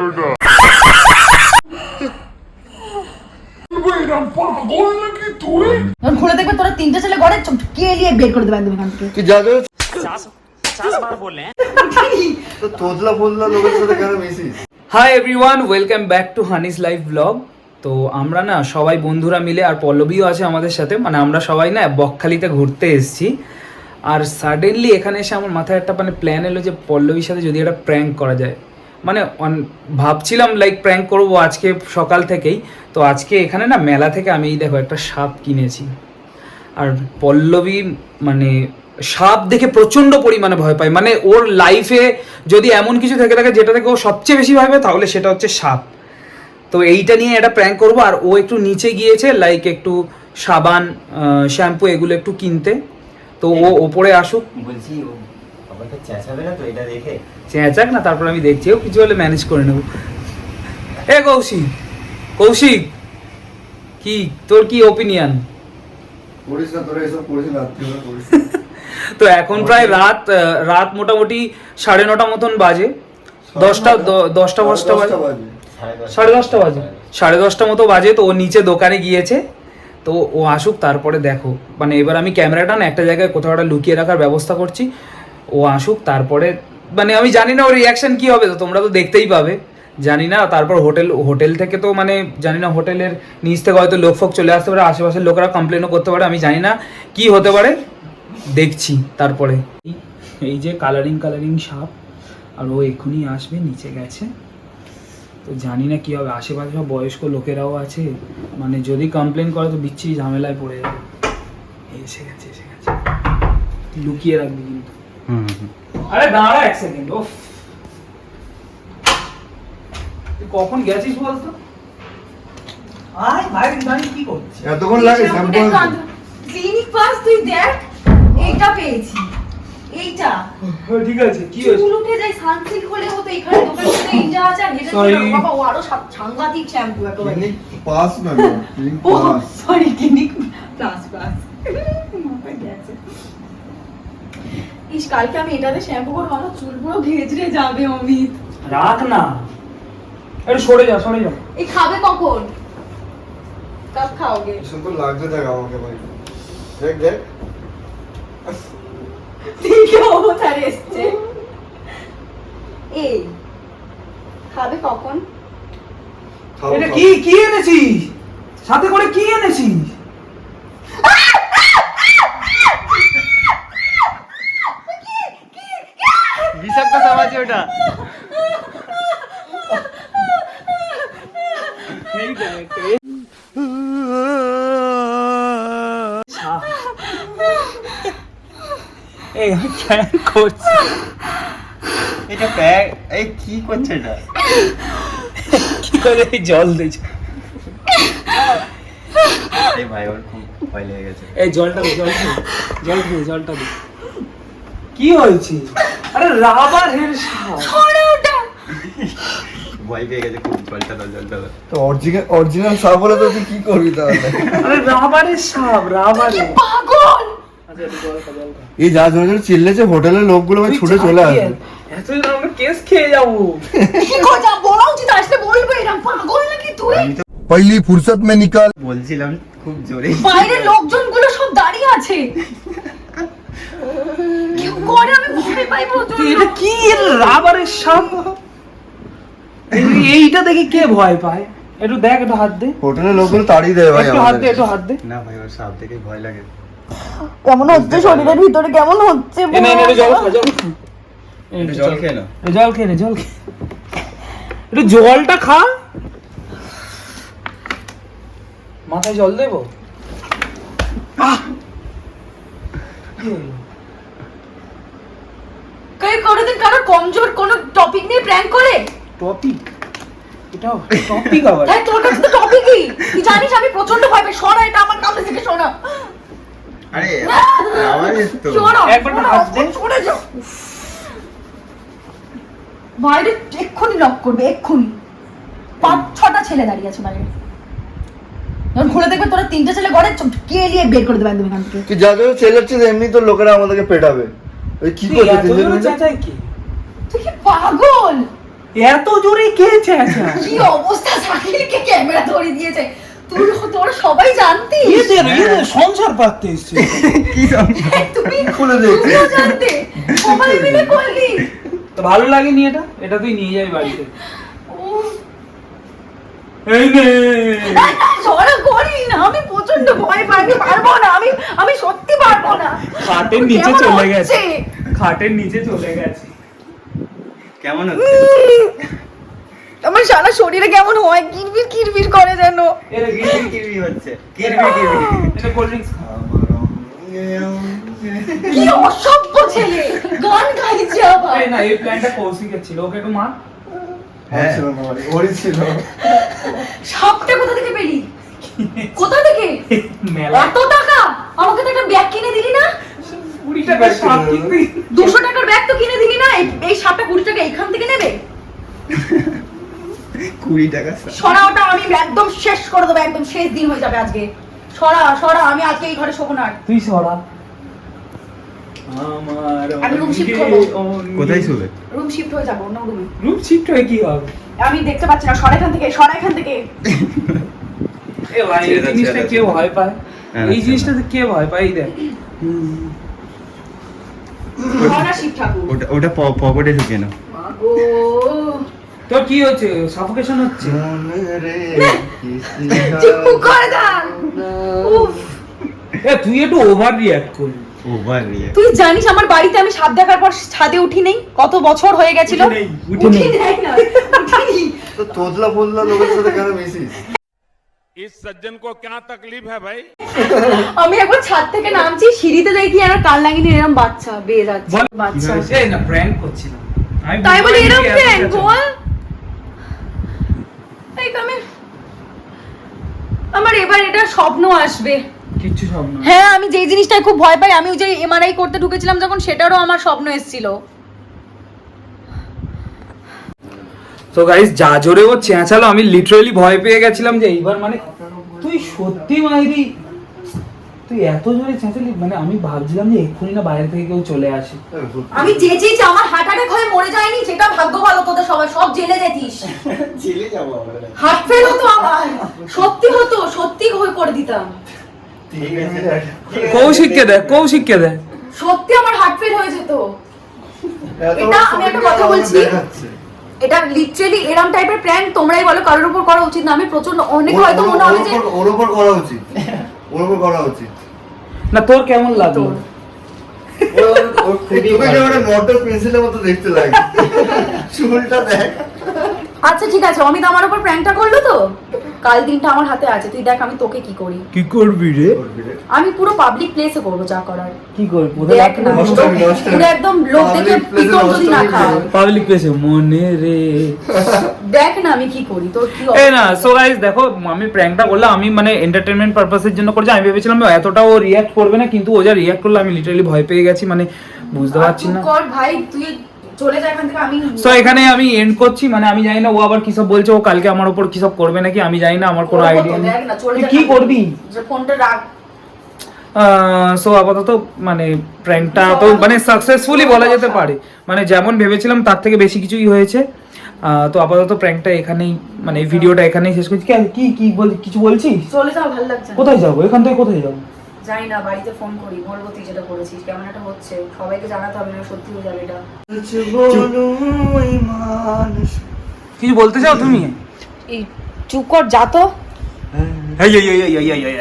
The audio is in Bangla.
ভিডিওটা যখন খুলে দেখবে তোরা তিনটে ছেলে ঘরে কে নিয়ে বের করে দেবে একদম এখান থেকে? তুই যা যাবে তো তোদলা ফোদলা লোকের সাথে কেন Mrs? Hi everyone welcome back to Honey's life blog তো আমরা না সবাই বন্ধুরা মিলে আর পল্লবীও আছে আমাদের সাথে মানে আমরা সবাই না বকখালিতে ঘুরতে এসেছি। আর সাডেনলি এখানে এসে আমার মাথায় একটা মানে প্ল্যান এলো যে পল্লবীর সাথে যদি একটা প্র্যাঙ্ক করা যায়। মানে ভাবছিলাম লাইক প্র্যাঙ্ক করব আজকে সকাল থেকেই। তো আজকে এখানে না মেলা থেকে আমি এই দেখো একটা সাপ কিনেছি। আর পল্লবী মানে সাপ দেখে প্রচণ্ড পরিমাণে ভয় পায়। মানে ওর লাইফে যদি এমন কিছু থেকে থাকে যেটা থেকে ও সবচেয়ে বেশি ভয় পায় তাহলে সেটা হচ্ছে সাপ। তো এইটা নিয়ে একটা প্র্যাঙ্ক করব আর ও একটু নিচে গিয়েছে লাইক একটু সাবান শ্যাম্পু এগুলো একটু কিনতে। তো ও ওপরে আসুক। বলছি আমাকে চেঁচাবে না তো এটা দেখে? চেঁচাক না তারপর আমি দেখছি ও কিছু হলে ম্যানেজ করে নেব। এ কৌশিক কৌশিক কি তোর কি ওপিনিয়ন করিস না তোরা এসব করিস না করিস তো এখন প্রায় রাত আহ, রাত মোটামুটি সাড়ে নটা মতন বাজে। দশটা দশটা দশটা বাজে। সাড়ে দশটা বাজে। সাড়ে দশটা মতো বাজে তো ও নিচে দোকানে গিয়েছে। তো ও আসুক তারপরে দেখো। মানে এবার আমি ক্যামেরাটা না একটা জায়গায় কোথাও একটা লুকিয়ে রাখার ব্যবস্থা করছি। ও আসুক, তারপরে মানে আমি জানি না ওর রিয়াকশন কি হবে, তো তোমরা তো দেখতেই পাবে। জানি না, তারপর হোটেল হোটেল থেকে তো মানে জানি না হোটেলের নিচ থেকে হয়তো লোক ফোক চলে আসতে পারে, আশেপাশের লোকেরা কমপ্লেনও করতে পারে, আমি জানি না কি হতে পারে। দেখছি, তারপরে। এই যে কালারিং কালারিং সাপ আর ও এক্ষুনি আসবে, নিচে গেছে। তো জানি না কী হবে, আশেপাশে সব বয়স্ক লোকেরাও আছে মানে যদি কমপ্লেন করে তো বিচ্ছিরি ঝামেলায় পড়ে যাবে। এসে গেছে এসে গেছে। লুকিয়ে রাখবি কিন্তু। আরে দাঁড়া এক সেকেন্ড ও কখন গেছিস বলতো? আয় ভাই ভাই কি করছিস? এতক্ষণ লাগে শ্যাম্পু ক্লিনিক পাস তুই দেখ এইটা পেয়েছি। এইটা। হ্যাঁ, ঠিক আছে কি হয়েছে? চুল উঠে যায় সানসিল্ক হলে হতো এখানে দোকানে শুধু এইটা আছে আর এটা ছিল বাবা ও আরও সাংঘাতিক শ্যাম্পু একেবারে। ক্লিনিক পাস না Clinic pass sorry Clinic Plus plus is কালকে আমি এটাতে শ্যাম্পু করব আমার চুল পুরো ঘেজড়ে যাবে অমিত। রাখ না। একটু সরে যা সরে যা। এই খাবে কখন? কাপ খাওগে সুন্দর লাগছে দেখ আমাকে ভাই। দেখ দেখ। অবতার এসছে। এই খাবে কখন? এটা কি কি এনেছিস? সাথে করে কি এনেছিস? এই এটা প্যাক এই কি করছে এটা? কি করে জল দিয়েছে এই ভাই ওর খুব ভয় লেগে গেছে। এই জলটা দে জলটা জল জলটা দে। কি হয়েছে? আরে রাবার হের সাপ ভয় পেয়ে গেছে খুব জলটা দাও জলটা দাও। তো অরিজিনাল অরিজিনাল সাপ হলে তো তুই কি করবি তাহলে? আরে রাবারের সাপ রাবারের পাগল! আচ্ছা এই যা জোরে জোরে চিল্লেছে হোটেলের লোকগুলো ভাই ছুটে চলে আসবে। এতদিন আমরা কেস খেয়ে যাব। কি খোঁজা বলা উচিত আসলে বলবে এরকম পাগল নাকি তুই? পহলি ফুরসত মে নিকাল। বলছিলাম খুব জোরে। বাইরে লোকজনগুলো সব দাঁড়িয়ে আছে। কেউ করে আমি ভয় পাই প্রচণ্ড এটা কি রাবারের সাপ? এইটা দেখে কে ভয় পায়? একটু দেখ একটু হাত দে। হোটেলের লোকগুলো তাড়িয়ে দেবে ভাই একটু হাত দে একটু হাত দে। না ভাই ওর সাপ দেখে ভয় লাগে। কেমন হচ্ছে শরীরের ভিতরে? কেমন হচ্ছে নে, নে, জল খেয়ে নাও। জল খেয়ে নে জল খেয়ে একটু জলটা খা। মাথায় জল দেবো? আহ! কি হলো? কেউ কোনোদিন কারও কমজোর কোনো টপিক নিয়ে প্র্যাঙ্ক করে? টপিক এটা টপিক আবার। হ্যাঁ তোর কাছে তো টপিকই তুই জানিস আমি প্রচণ্ড ভয় পাই শোনা এটা আমার কাছে থেকে শোনা আরে আমার তো। শোনো একবার না হাত দে। যাও বাইরে এক্ষুনি লক করবে এক্ষুনি। পাঁচ ছটা ছেলে দাঁড়িয়ে আছে বাইরে। খুলে দেখবে তোরা তিনটে ছেলে ঘরে কে নিয়ে বের করে দেবে একদম এখান থেকে? তুই যা জোরে চেল্লাচ্ছিস এমনি তো লোকেরা আমাদেরকে পেটাবে। ওই কি তুই করছে তিনজন মিলে? তুই কি পাগল? এত জোরে কে চেঁচা কি অবস্থা? ক্যামেরা ধরে দিয়েছে। তুই তোরা সবাই জানতি এদের এদের সংসার পাততে এসছে। কি? তুমি খুলে দেখছি। তুমিও জানতে। সবাই মিলে করলি তো ভালো লাগেনি এটা? এটা তুই নিয়ে যাবি বাড়িতে। এই নে। না, না, করি না আমি প্রচণ্ড ভয় পাই আমি পারব না আমি আমি সত্যি পারব না। খাটের নিচে চলে গেছে। খাটের নিচে চলে গেছে। কেমন হচ্ছে? আমার সারা শরীরে কেমন হয়? কিরবির কিরবির করে যেন। এটা কিরবি কিরবি হচ্ছে? কিরবি কিরবি এটা কোল্ড ড্রিঙ্কস কি অসভ্য ছেলে। গান গাইছে আবার। না এই প্ল্যানটা কৌশিকের ছিল ওকে একটু মার। হ্যাঁ। ওরই ছিল। সাপটা কোথা থেকে পেলি? কোথা থেকে? এত টাকা? আমাকে তো একটা ব্যাগ কিনে দিলি না? কুড়ি টাকা সাপ কিনবি। দুশো টাকার ব্যাগ তো কিনে দিলি না? এই- সাপটা কুড়ি টাকা এখান থেকে নেবে? কুড়ি টাকা সরা ওটা আমি একদম শেষ করে দেবো একদম শেষ দিন হয়ে যাবে আজকে। সরা সরা আমি আজকে এই ঘরে শোবো না তুই সরা। আমি কোথায় শুবে রুম শিফট হয়ে যাব অন্য রুমে রুম শিফট কি হবে? আমি দেখতে পাচ্ছি না সরা এখান থেকে সরা এখান থেকে। এ ভাই এই জিনিসটা কেউ ভয় পায়। এই ছেড়ে কে ভয় পায় এই দেখ। সরা শিব ঠাকুর। ওটা ওটা পকেটে ঢুকে নাও। মাগো তোর কি হচ্ছে? সাফোকেশন হচ্ছে? চুপ করে দাও এ তুই একটু ওভার রিঅ্যাক্ট ওভার নিয়ে তুই জানিস আমার বাড়িতে আমি সাপ দেখার পর ছাদে উঠি নেই কত বছর হয়ে গেছিল উঠে নেই, উঠে উঠি নেই। নেই না, উঠিনি। তো তোতলা ফোতলা লোকের সাথে কেন মিশিস इस सज्जन को क्या तकलीफ है भाई আমি একবার ছাদ থেকে নামছি সিঁড়িতে দেখি আর কাল লাগিনি এরকম বাচ্চা বেয়ে যাচ্ছে বল বাচ্চা এই না প্র্যাঙ্ক করছিলাম আমি তাই বলে বুঝতে এরকম পারিনি প্র্যাঙ্ক এত কিছু। বল এবার এটা স্বপ্ন আসবে। কিচ্ছু স্বপ্ন হ্যাঁ আমি যেই জিনিসটাই খুব ভয় পাই আমি ওই যে এমআরআই করতে ঢুকেছিলাম যখন সেটারও আমার স্বপ্ন এসেছিল। তো গাইস যা জোরে ও চেঁচালো আমি লিটারালি ভয় পেয়ে গেছিলাম যে এইবার মানে তুই সত্যি মাইরি তুই এত জোরে চেঁচালি মানে আমি ভাবছিলাম যে এক্ষুনি না বাইরে থেকে কেউ চলে আসে। আমি চেঁচিয়েছি আমার হার্ট অ্যাটাক হয়ে মরে যায়নি সেটা ভাগ্য ভালো তোদের সবাই সব জেলে যেতিস। ছেলে যাব আমরা। হার্ট ফেল হতো আমার সত্যি হতো সত্যি হয়ে করে দিতাম। ঠিক আছে। কৌশিককে দেখ কৌশিককে দেখ সত্যি আমার হার্ট ফেল হয়ে যেত। এটা আমি একটা কথা বলছি। এটা লিটারেলি এরম টাইপের প্ল্যান তোমরাই বলো কারোর উপর করা উচিত না। আমি প্রচণ্ড অনেক হয়তো মনে হবে যে ওর উপর করা উচিত। ওর উপর করা উচিত। না তোর কেমন লাগল? তোর। ওর- ওর তোকে কেমন একটা নটর পেন্সিলের মতো দেখতে লাগে। চুলটা দেখ আচ্ছা ঠিক আছে। অমিত আমার উপর প্র্যাঙ্কটা করল তো? কাল দিনটা আমার হাতে আছে তুই দেখ আমি তোকে কি করি। কি করবি রে? আমি পুরো পাবলিক প্লেসে করব যা করার। কি করবি? দেখ না। পুরো একদম লোক দেখে Public place এ পিতল যদি না করবে। পাবলিক প্লেসে মনে রে। দেখ না আমি কি করি তোর কি এই না সো গাইস দেখো আমি প্র্যাঙ্কটা করলাম আমি মানে এন্টারটেনমেন্ট পারপাসের জন্য করছি আমি ভেবেছিলাম এতটা ও রিয়াক্ট করবে না কিন্তু ও যা রিয়াক্ট করল আমি লিটারালি ভয় পেয়ে গেছি মানে বুঝতে আর পারছি না। কর ভাই তুই চলে যা এখান থেকে আমি সো এখানে আমি এন্ড করছি মানে আমি জানি না ও আবার কিসব বলছে ও কালকে আমার উপর কিসব করবে নাকি আমি জানি না আমার কোনো আইডিয়া নেই। কি করবি? যে ফোনটা রাখ। সো আপাতত মানে প্র্যাঙ্কটা তো মানে সাকসেসফুলি বলা যেতে পারে। মানে যেমন ভেবেছিলাম তার থেকে বেশি কিছুই হয়েছে। আহ, তো আপাতত প্র্যাঙ্কটা এখানেই মানে ভিডিওটা এখানেই শেষ করছি। কি কি বল কিছু বলছিস? চলে যাও ভালো লাগছে কোথায় যাব? এখান থেকে কোথায় যাব? জানি না বাড়িতে ফোন করি বলব তুই যেটা করেছিস কেমন একটা হচ্ছে সবাইকে জানাতে হবে না সত্যি হয়ে যাবে এটা। কি বলতে চাও তুমি? এই চুপ কর যা তো। এই, এই, এই, এই, এই, এই, এই, এই।